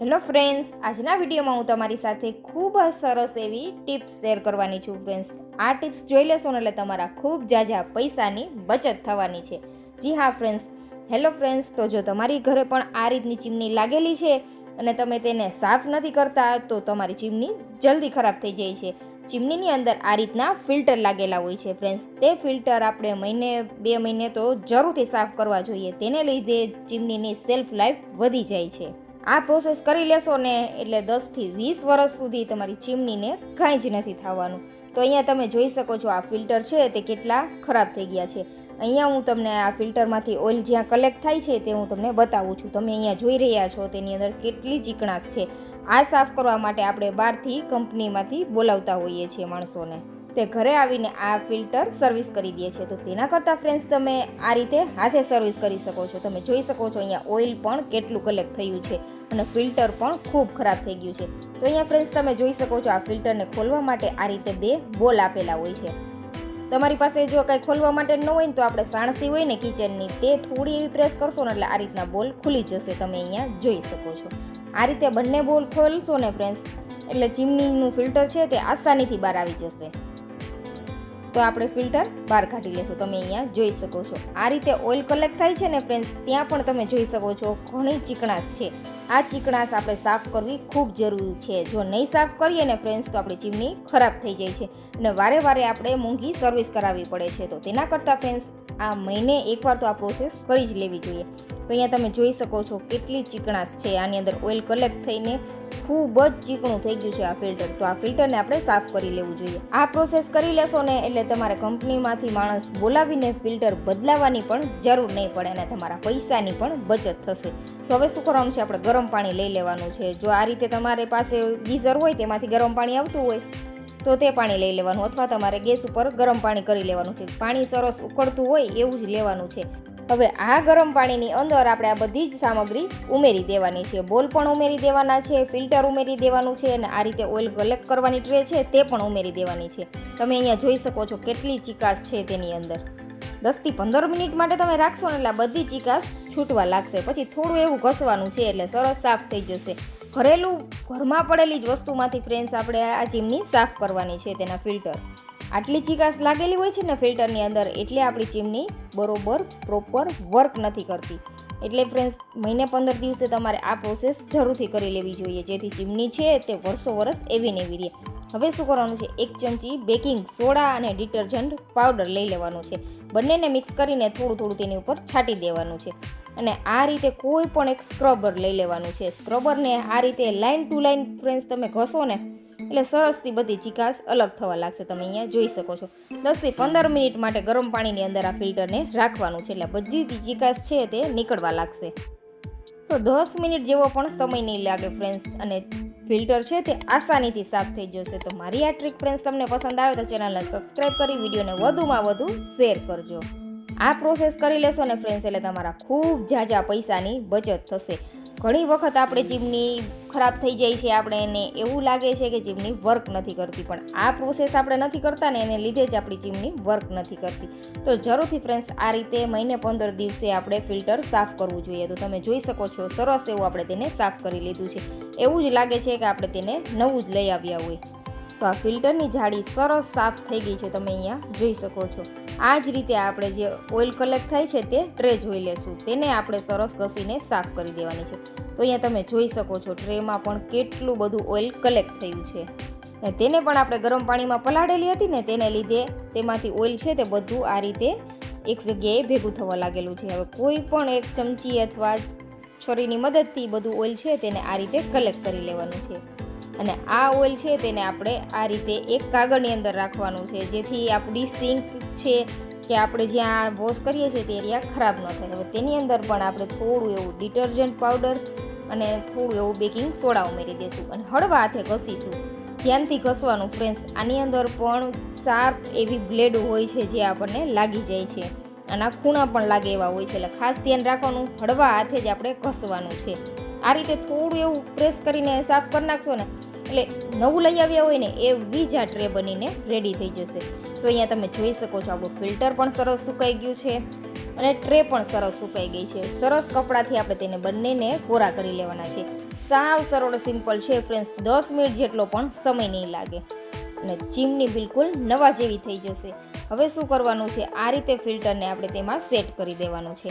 Hello friends, આજના વિડીયોમાં હું તમારી સાથે ખૂબ જ સરસ એવી ટિપ્સ શેર કરવાની છું ફ્રેન્ડ્સ. આ ટિપ્સ જોઈ લેશો ને એટલે તમારા ખૂબ જાજા પૈસાની બચત થવાની છે. જી હા ફ્રેન્ડ્સ, હેલો ફ્રેન્ડ્સ, તો જો તમારી ઘરે પણ આ રીતની ચીમની લાગેલી છે અને તમે તેને સાફ નથી કરતા, તો તમારી ચીમની જલ્દી ખરાબ થઈ જાય છે. ચીમનીની અંદર આ રીતના ફિલ્ટર લાગેલા હોય છે ફ્રેન્ડ્સ. તે ફિલ્ટર આપણે મહિને, બે મહિને તો જરૂરથી સાફ કરવા જોઈએ. તેને લીધે ચીમનીની સેલ્ફ લાઈફ વધી જાય છે. આ પ્રોસેસ કરી લેશો ને એટલે દસથી વીસ વર્ષ સુધી તમારી ચીમનીને કાંઈ જ નથી થવાનું. તો અહીંયા તમે જોઈ શકો છો આ ફિલ્ટર છે તે કેટલા ખરાબ થઈ ગયા છે. અહીંયા હું તમને આ ફિલ્ટરમાંથી ઓઇલ જ્યાં કલેક્ટ થાય છે તે હું તમને બતાવું છું. તમે અહીંયા જોઈ રહ્યા છો તેની અંદર કેટલી ચીકણાશ છે. આ સાફ કરવા માટે આપણે બહારથી કંપનીમાંથી બોલાવતા હોઈએ છીએ માણસોને. તે ઘરે આવીને આ ફિલ્ટર સર્વિસ કરી દે છે. તો તેના કરતાં ફ્રેન્ડ્સ તમે આ રીતે હાથે સર્વિસ કરી શકો છો. તમે જોઈ શકો છો અહીંયા ઓઇલ પણ કેટલું કલેક્ટ થયું છે અને ફિલ્ટર પણ ખૂબ ખરાબ થઈ ગયું છે. તો અહીંયા ફ્રેન્ડ્સ તમે જોઈ શકો છો આ ફિલ્ટરને ખોલવા માટે આ રીતે બે બોલ આપેલા હોય છે. તમારી પાસે જો કંઈ ખોલવા માટે ન હોય ને તો આપણે સાણસી હોય ને કિચનની, તે થોડી એવી પ્રેસ કરશો ને એટલે આ રીતના બોલ ખુલી જશે. તમે અહીંયા જોઈ શકો છો. આ રીતે બંને બોલ ખોલશો ને ફ્રેન્ડ્સ એટલે ચીમનીનું ફિલ્ટર છે તે આસાનીથી બહાર આવી જશે. તો આપણે ફિલ્ટર બહાર કાઢી લેશું. તમે અહીંયા જોઈ શકો છો. આ રીતે ઓઇલ કલેક્ટ થાય છે ને ફ્રેન્ડ્સ, ત્યાં પણ તમે જોઈ શકો છો ઘણી ચીકણાશ છે. આ ચીકણાશ આપણે સાફ કરવી ખૂબ જરૂરી છે. જો નહીં સાફ કરીએ ને ફ્રેન્ડ્સ, તો આપણી ચીમની ખરાબ થઈ જાય છે. અને વારે વારે આપણે મૂંગી સર્વિસ કરાવવી પડે છે. તો તેના કરતાં ફ્રેન્ડ્સ આ મહિને એકવાર તો આ પ્રોસેસ કરી જ લેવી જોઈએ. તો અહીંયા તમે જોઈ શકો છો કેટલી ચીકણાશ છે. આની અંદર ઓઇલ કલેક્ટ થઈને ખૂબ જ ચીકણું થઈ ગયું છે આ ફિલ્ટર તો આ ફિલ્ટરને આપણે સાફ કરી લેવું જોઈએ. આ પ્રોસેસ કરી લેશો ને એટલે તમારે કંપનીમાંથી માણસ બોલાવીને ફિલ્ટર બદલાવાની પણ જરૂર નહીં પડે અને તમારા પૈસાની પણ બચત થશે. તો હવે શું કરવાનું છે? આપણે ગરમ પાણી લઈ લેવાનું છે. જો આ રીતે તમારી પાસે ગીઝર હોય તેમાંથી ગરમ પાણી આવતું હોય તો તે પાણી લઈ લેવાનું અથવા તમારે ગેસ ઉપર ગરમ પાણી કરી લેવાનું છે. પાણી સરસ ઉકળતું હોય એવું જ લેવાનું છે. હવે આ ગરમ પાણીની અંદર આપણે આ બધી જ સામગ્રી ઉમેરી દેવાની છે. બોલ પણ ઉમેરી દેવાના છે, ફિલ્ટર ઉમેરી દેવાનું છે અને આ રીતે ઓઇલ કલેક્ટ કરવાની ટ્રે છે તે પણ ઉમેરી દેવાની છે. તમે અહીંયા જોઈ શકો છો કેટલી ચીકાશ છે તેની અંદર. દસથી પંદર મિનિટ માટે તમે રાખશો ને એટલે બધી ચીકાશ છૂટવા લાગશે. પછી થોડું એવું ઘસવાનું છે એટલે સરસ સાફ થઈ જશે. ઘરેલું ઘરમાં પડેલી જ વસ્તુમાંથી ફ્રેન્ડ્સ આપણે આ ચીમની સાફ કરવાની છે તેના ફિલ્ટર આટલી ચીકાશ લાગેલી હોય છે ને ફિલ્ટરની અંદર એટલે આપણી ચીમની બરોબર પ્રોપર વર્ક નથી કરતી. એટલે ફ્રેન્ડ્સ મહિને પંદર દિવસે તમારે આ પ્રોસેસ જરૂરથી કરી લેવી જોઈએ. જેથી ચીમની છે તે વર્ષો વર્ષ એવી ને એવી રહે. હવે શું કરવાનું છે? એક ચમચી બેકિંગ સોડા અને ડિટર્જન્ટ પાવડર લઈ લેવાનું છે. બંનેને મિક્સ કરીને થોડું થોડું તેની ઉપર છાંટી દેવાનું છે. અને આ રીતે કોઈ પણ એક સ્ક્રબર લઈ લેવાનું છે. સ્ક્રબરને આ રીતે લાઇન ટુ લાઇન ફ્રેન્ડ્સ તમે ઘસો ને, એટલે સરસથી બધી ચિકાસ અલગ થવા લાગશે. તમે અહીંયા જોઈ શકો છો. દસથી પંદર મિનિટ માટે ગરમ પાણીની અંદર આ ફિલ્ટરને રાખવાનું છે. એટલે બધી ચિકાસ છે તે નીકળવા લાગશે. તો દસ મિનિટ જેવો પણ સમય નહીં લાગે ફ્રેન્ડ્સ અને ફિલ્ટર છે તે આસાનીથી સાફ થઈ જશે. તો મારી આ ટ્રીક ફ્રેન્ડ્સ તમને પસંદ આવે તો ચેનલને સબસ્ક્રાઈબ કરી, વિડીયોને વધુમાં વધુ શેર કરજો. આ પ્રોસેસ કરી લેશો ને ફ્રેન્ડ્સ એટલે તમારા ખૂબ ઝાઝા પૈસાની બચત થશે. ઘણી વખત આપણે ચીમની ખરાબ થઈ જાય છે, આપણે એને એવું લાગે છે કે ચીમની વર્ક નથી કરતી, પણ આ પ્રોસેસ આપણે નથી કરતા ને એને લીધે જ આપણી ચીમની વર્ક નથી કરતી. તો જરૂરથી ફ્રેન્ડ્સ આ રીતે મહિને પંદર દિવસે આપણે ફિલ્ટર સાફ કરવું જોઈએ. તો તમે જોઈ શકો છો, સરસ એવું આપણે તેને સાફ કરી લીધું છે. એવું જ લાગે છે કે આપણે તેને નવું જ લઈ આવ્યા હોય. તો આ ફિલ્ટરની જાડી સરસ સાફ થઈ ગઈ છે, તમે અહીંયા જોઈ શકો છો. આ જ રીતે આપણે જે ઓઇલ કલેક્ટ થાય છે તે ટ્રે જોઈ લેશું. તેને આપણે સરસ ઘસીને સાફ કરી દેવાની છે. તો અહીંયા તમે જોઈ શકો છો ટ્રેમાં પણ કેટલું બધું ઓઇલ કલેક્ટ થયું છે. તેને પણ આપણે ગરમ પાણીમાં પલાળેલી હતી ને તેને લીધે તેમાંથી ઓઇલ છે તે બધું આ રીતે એક જગ્યાએ ભેગું થવા લાગેલું છે. હવે કોઈ પણ એક ચમચી અથવા છરીની મદદથી બધું ઓઇલ છે તેને આ રીતે કલેક્ટ કરી લેવાનું છે. અને આ ઓઇલ છે તેને આપણે આ રીતે એક કાગળની અંદર રાખવાનું છે. જેથી આપણી સિંક છે કે આપણે જ્યાં વોશ કરીએ છીએ તે એરિયા ખરાબ ન થાય. હવે તેની અંદર પણ આપણે થોડું એવું ડિટર્જન્ટ પાવડર અને થોડું એવું બેકિંગ સોડા ઉમેરી દઈશું અને હળવા હાથે ઘસીશું. ધ્યાનથી ઘસવાનું ફ્રેન્ડ્સ, આની અંદર પણ શાર્પ એવી બ્લેડ હોય છે જે આપણને લાગી જાય છે. આના ખૂણા પણ લાગે એવા હોય છે. એટલે ખાસ ધ્યાન રાખવાનું, હળવા હાથે જ આપણે ઘસવાનું છે. આ રીતે થોડું એવું પ્રેસ કરીને સાફ કરી નાખશો ને, એટલે નવું લઈ આવ્યા હોય ને, એ બીજા ટ્રે બનીને રેડી થઈ જશે. તો અહીંયા તમે જોઈ શકો છો, આપણું ફિલ્ટર પણ સરસ સુકાઈ ગયું છે અને ટ્રે પણ સરસ સુકાઈ ગઈ છે. સરસ કપડાથી આપણે તેને બંનેને કોરા કરી લેવાના છે. સાવ સરળ સિમ્પલ છે ફ્રેન્ડ્સ દસ મિનિટ જેટલો પણ સમય નહીં લાગે. અને ચીમની બિલકુલ નવા જેવી થઈ જશે. હવે શું કરવાનું છે? આ રીતે ફિલ્ટરને આપણે તેમાં સેટ કરી દેવાનું છે.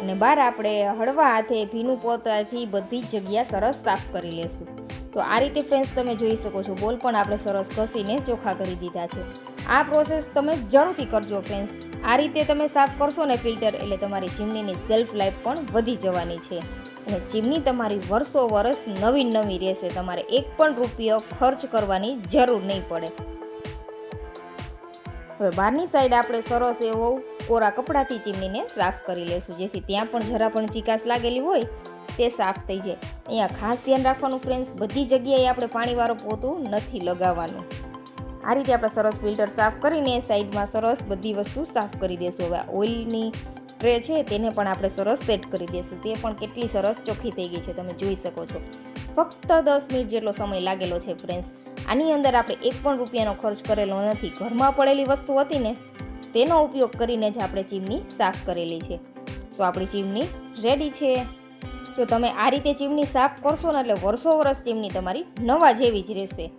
અને બહાર આપણે હળવા હાથે ભીનું પોતાથી બધી જ જગ્યા સરસ સાફ કરી લેશું. તો આ રીતે ફ્રેન્ડ્સ તમે જોઈ શકો છો, બોલ પણ આપણે સરસ ઘસીને ચોખ્ખા કરી દીધા છે. આ પ્રોસેસ તમે જરૂરથી કરજો ફ્રેન્ડ્સ આ રીતે તમે સાફ કરશો ને ફિલ્ટર એટલે તમારી ચીમનીની સેલ્ફ લાઈફ પણ વધી જવાની છે. અને ચીમની તમારી વર્ષો વર્ષ નવી નવી રહેશે, તમારે એક પણ રૂપિયો ખર્ચ કરવાની જરૂર નહીં પડે. હવે બહારની સાઈડ આપણે સરસ એવો કોરા કપડાથી ચીમનીને સાફ કરી લેશું. જેથી ત્યાં પણ જરા પણ ચીકાશ લાગેલી હોય તે સાફ થઈ જાય. અહીંયા ખાસ ધ્યાન રાખવાનું ફ્રેન્ડ્સ બધી જગ્યાએ આપણે પાણીવાળું પોતું નથી લગાવવાનું. આ રીતે આપણે સરસ ફિલ્ટર સાફ કરીને સાઈડમાં સરસ બધી વસ્તુ સાફ કરી દેશું. હવે ઓઇલની ટ્રે છે તેને પણ આપણે સરસ સેટ કરી દઈશું તે પણ કેટલી સરસ ચોખ્ખી થઈ ગઈ છે, તમે જોઈ શકો છો. ફક્ત દસ મિનિટ જેટલો સમય લાગેલો છે ફ્રેન્ડ્સ આની અંદર આપણે એક પણ રૂપિયાનો ખર્ચ કરેલો નથી. ઘરમાં પડેલી વસ્તુ હતી ને તેનો ઉપયોગ કરીને જ આપણે ચીમની સાફ કરેલી છે. તો આપણી ચીમની રેડી છે. જો તમે આ રીતે ચીમની સાફ કરશો ને એટલે વર્ષો વર્ષ ચીમની તમારી નવા જેવી જ રહેશે.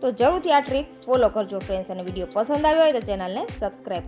તો જરૂરથી આ ટ્રીક ફોલો કરજો ફ્રેન્ડ્સ અને વીડિયો પસંદ આવ્યો હોય તો ચેનલને સબસ્ક્રાઈબ